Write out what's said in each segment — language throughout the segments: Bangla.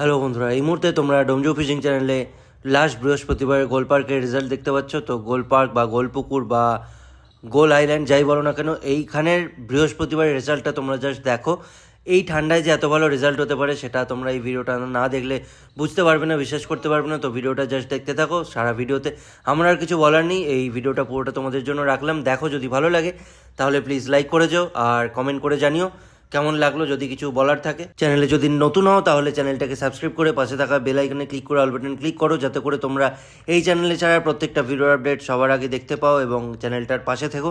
হ্যালো বন্ধুরা, এই মুহূর্তে তোমরা ডোমজো ফিশিং চ্যানেলে লাস্ট বৃহস্পতিবার গোল পার্কের রেজাল্ট দেখতে পাচ্ছ। তো গোল পার্ক বা গোলপুকুর বা গোল আইল্যান্ড যাই বলো না কেন, এইখানের বৃহস্পতিবারের রেজাল্টটা তোমরা জাস্ট দেখো। এই ঠান্ডায় যে এত ভালো রেজাল্ট হতে পারে সেটা তোমরা এই ভিডিওটা না দেখলে বুঝতে পারবে না, বিশ্বাস করতে পারবে না। তো ভিডিওটা জাস্ট দেখতে থাকো, সারা ভিডিওতে আমার আর কিছু বলার নেই, এই ভিডিওটা পুরোটা তোমাদের জন্য রাখলাম। দেখো যদি ভালো লাগে, তাহলে প্লিজ লাইক করে যাও আর কমেন্ট করে জানিও। কেমন লাগল যদি কিছু বলার থাকে? চ্যানেলে যদি নতুন হও, তাহলে চ্যানেলটাকে সাবস্ক্রাইব করে পাশে থাকা বেল আইকনে ক্লিক করে অল বাটন ক্লিক করো, যাতে করে তোমরা এই চ্যানেলে ছাড়া প্রত্যেকটা ভিডিও আপডেট সবার আগে দেখতে পাও এবং চ্যানেলটার পাশে থেকো।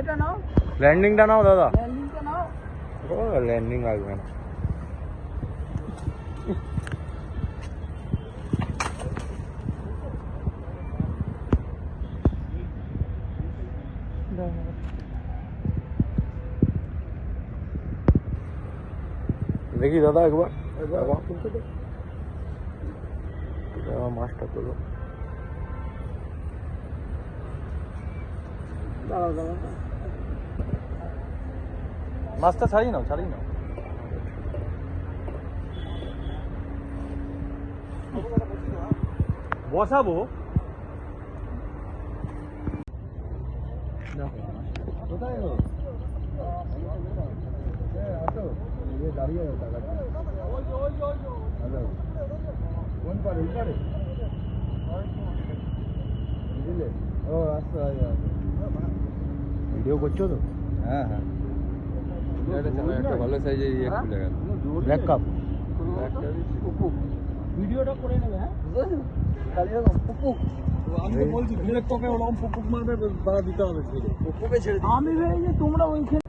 এটা নাও ল্যান্ডিংটা নাও দাদা ল্যান্ডিংটা নাও ও ল্যান্ডিং আসবে না দেখি দাদা একবার একবার আমার মাছটা তোলো দাঁড়াও দাঁড়াও মাছটা ছাড়িয়ে নাও ছাড়িয়ে নাও বসাবো কোথায় গো দাঁড়িয়ে হ্যালো কোন পারে এই পারে বুঝলে ও আচ্ছা ভিডিও করছো তো হ্যাঁ হ্যাঁ একটা ভালো সাইজের ইয়ে খুলে গেল ব্ল্যাক কাপ ভিডিওটা করে নেবে হ্যাঁ? খালি এরকম পুপুক আমি বলছি ভিড়ের তোকে ওরকম মারবে বাড়া দিতে হবে। ছেড়ে আমি ভেবেছি তোমরা ওইখানে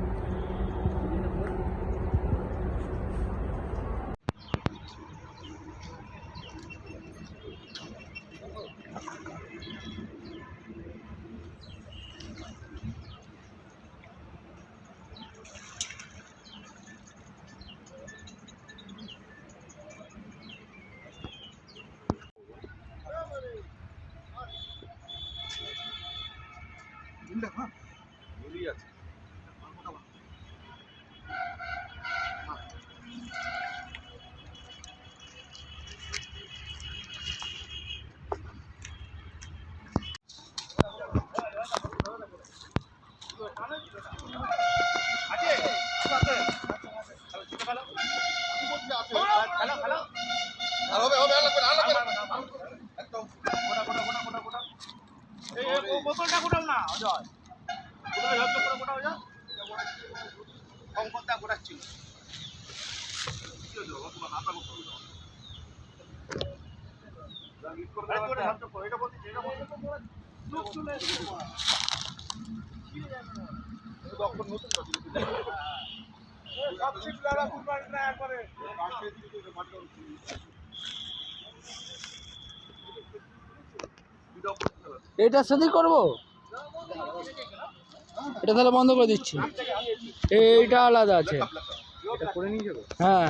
এটার সাথেই করব? এটা তাহলে বন্ধ করে দিচ্ছি। এইটা আলাদা আছে। এটা করে নিয়ে যাব? হ্যাঁ।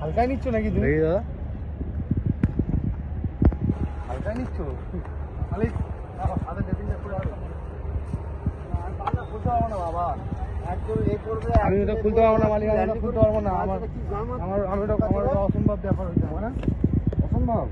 হালকায় নিচ্ছ নাকি তুমি? দাদা। হালকায় নিচ্ছ? খালি সাদা টেবিল করে আমি ওটা খুলতে পারব না মালিক আমি খুলতে পারব না আমার আমার আমি ওটা আমার অসম্ভব ব্যাপার হয়ে না? অসম্ভব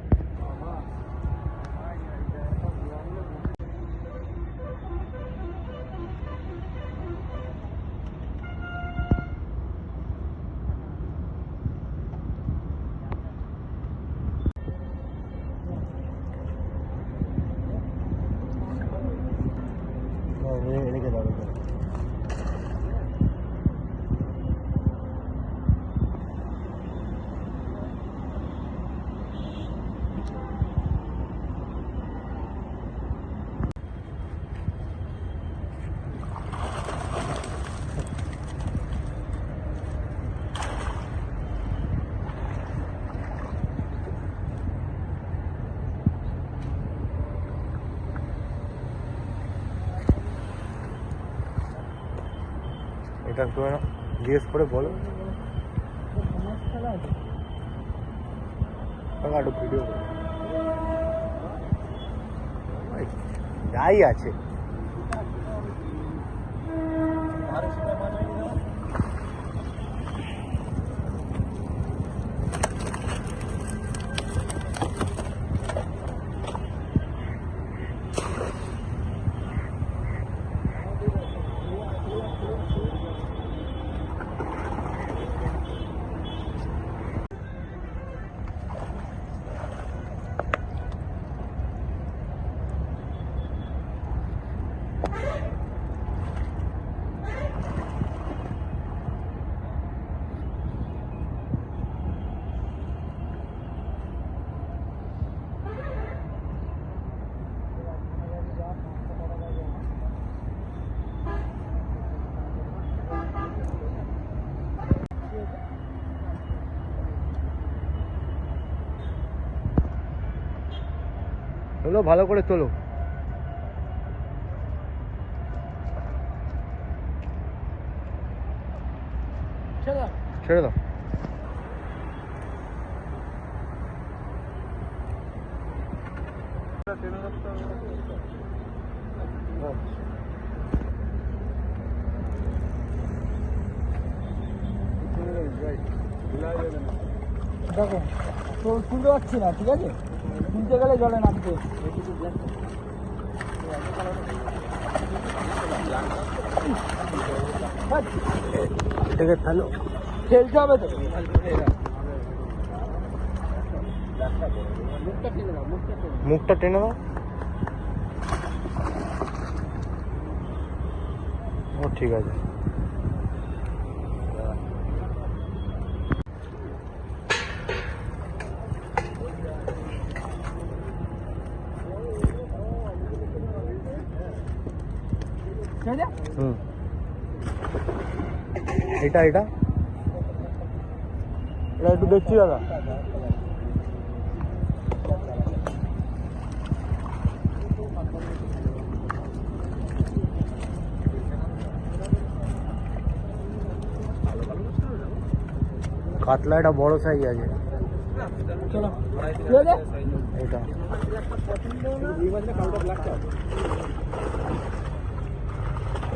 রেখে দাও রেখে দাও। এটা একটু জিজ্ঞেস করে বলো। ভিডিও যাই আছে। তোলো ভালো করে তোলো। ছেড়ে দাও। দেখো তো তুলতে পারছি না ঠিক আছে? তুলতে গেলে জলে নামতে। এটাকে তাহলে খেলতে হবে তো। মুখটা টেনে দাও। ও ঠিক আছে। হুম এটা এটা এটা একটু দেখছি দাদা কাতলা এটা বড় সাইজ আছে। এটা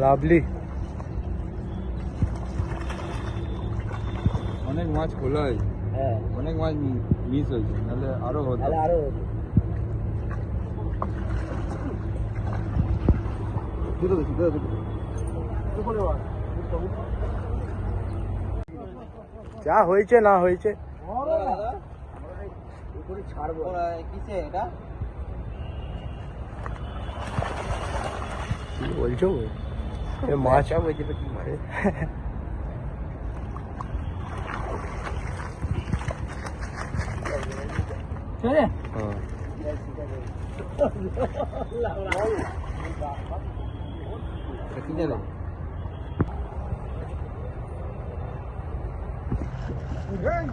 লাভলি অনেক মাছ খোলা হয়েছে হ্যাঁ। অনেক মাছ মিস হয়েছে নাহলে আরও হতো। আরও যা হয়েছে না হয়েছে। কি বলছো? এ মাছ চলে কি জানে এই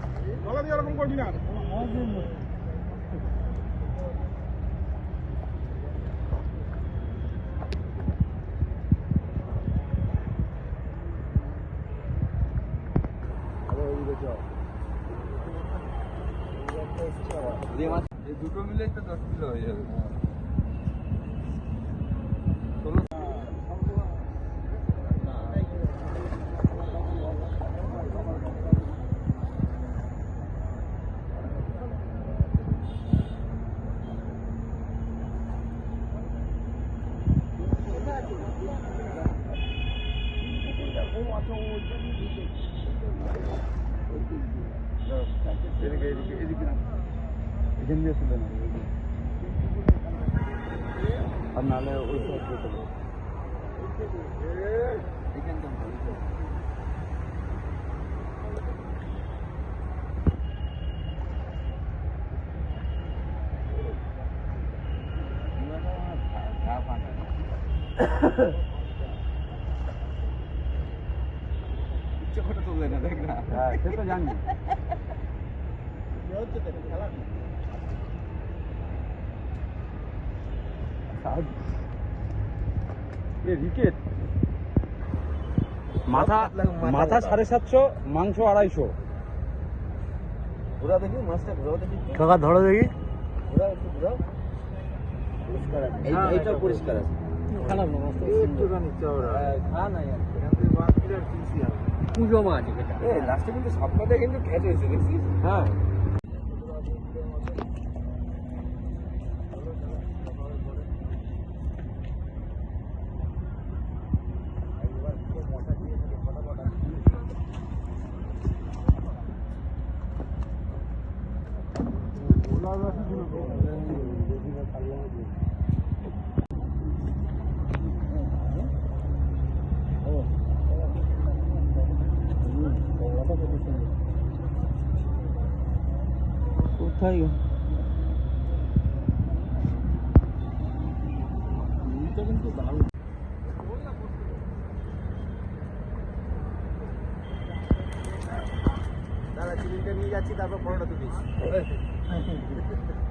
দুটো মিলে তো দশ কিলো হয়ে যাবে। এখান দিয়ে তুলে না আর নাহলে ওই সাইড দিয়ে তুলে এখানটা ভালো। ইচ্ছে করে তুললে না দেখ না হ্যাঁ সে তো জানি রিকেট। মাথা মাথা সাড়ে সাতশো মাংস আড়াইশো। ঘোরা দেখি মাছটা ঘোরাও দেখি কাকা ধরো দেখি। ঘোরাও একটু ঘোরাও। পরিষ্কার আছে। এইটা পরিষ্কার আছে। খারাপ না মাছটা। একটুখানি চওড়া। খা না পুজো মাছ এটা লাস্টে কিন্তু স্বপ্নতে কিন্তু ক্যাচ হয়েছে দেখছিস? হ্যাঁ। কোথায় কিন্তু দারুণ দাদা চিলিটা নিয়ে যাচ্ছি তারপর পরোটা তুলিস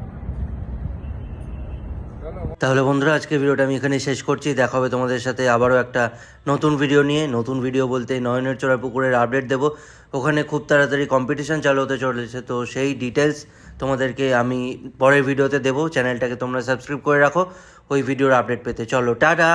তাহলে বন্ধুরা আজকে ভিডিওটা আমি এখানে শেষ করছি। দেখা হবে তোমাদের সাথে আবারও একটা নতুন ভিডিও নিয়ে। নতুন ভিডিও বলতে নয়নের চড়া পুকুরের আপডেট দেবো। ওখানে খুব তাড়াতাড়ি কম্পিটিশান চালু হতে চলেছে, তো সেই ডিটেলস তোমাদেরকে আমি পরের ভিডিওতে দেবো। চ্যানেলটাকে তোমরা সাবস্ক্রাইব করে রাখো, ওই ভিডিওর আপডেট পেতে। চলো, টাটা!